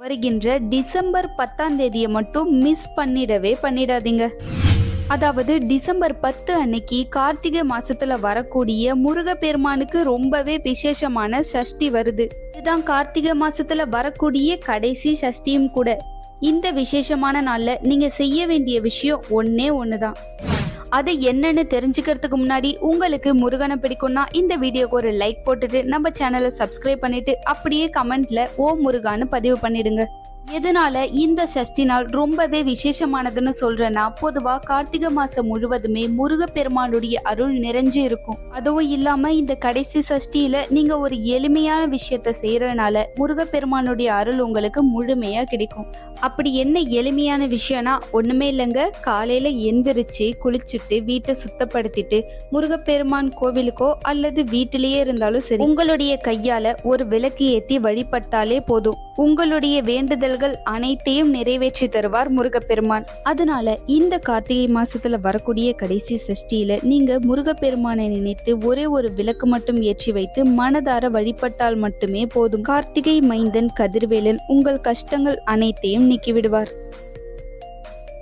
வருகின்ற டிசம்பர் பத்தாம் தேதியை மட்டும் மிஸ் பண்ணிடவே பண்ணிடாதீங்க. அதாவது டிசம்பர் பத்து அன்னைக்கு கார்த்திகை மாசத்துல வரக்கூடிய முருகப்பெருமானுக்கு ரொம்பவே விசேஷமான சஷ்டி வருது. இதுதான் கார்த்திகை மாசத்துல வரக்கூடிய கடைசி சஷ்டியும் கூட. இந்த விசேஷமான நாள்ல நீங்க செய்ய வேண்டிய விஷயம் ஒன்னே ஒண்ணுதான். அது என்னன்னு தெரிஞ்சுக்கிறதுக்கு முன்னாடி உங்களுக்கு முருகனை பிடிக்கும்னா இந்த வீடியோக்கு ஒரு லைக் போட்டுட்டு நம்ம சேனலை சப்ஸ்கிரைப் பண்ணிட்டு அப்படியே கமெண்ட்ல ஓ முருகான்னு பதிவு பண்ணிடுங்க. எதனால இந்த சஷ்டி நாள் ரொம்பவே விசேஷமானதுன்னு சொல்றேன்னா பொதுவா கார்த்திகை மாசம் முழுவதுமே முருகப்பெருமானுடைய அருள் நிறைஞ்சு இருக்கும். அதுவும் இல்லாம இந்த கடைசி சஷ்டியில நீங்க ஒரு எளிமையான விஷயத்த செய்யறதுனால முருகப்பெருமானுடைய அருள் உங்களுக்கு முழுமையா கிடைக்கும். அப்படி என்ன எளிமையான விஷயம்னா ஒண்ணுமே இல்லைங்க. காலையில எந்திரிச்சு குளிச்சுட்டு வீட்டை சுத்தப்படுத்திட்டு முருகப்பெருமான் கோவிலுக்கோ அல்லது வீட்டிலேயே இருந்தாலும் சரி உங்களுடைய கையால ஒரு விளக்கு ஏத்தி வழிபட்டாலே போதும். உங்களுடைய வேண்டுதல் வேண்டுதல்கள் அனைத்தையும் நிறைவேற்றி தருவார் முருகப்பெருமான். அதனால இந்த கார்த்திகை மாசத்துல வரக்கூடிய கடைசி சஷ்டியில நீங்க முருகப்பெருமானை நினைத்து ஒரே ஒரு விளக்கு மட்டும் ஏற்றி வைத்து மனதார வழிபட்டால் மட்டுமே போதும். கார்த்திகை மைந்தன் கதிர்வேலன் உங்கள் கஷ்டங்கள் அனைத்தையும் நீக்கிவிடுவார்.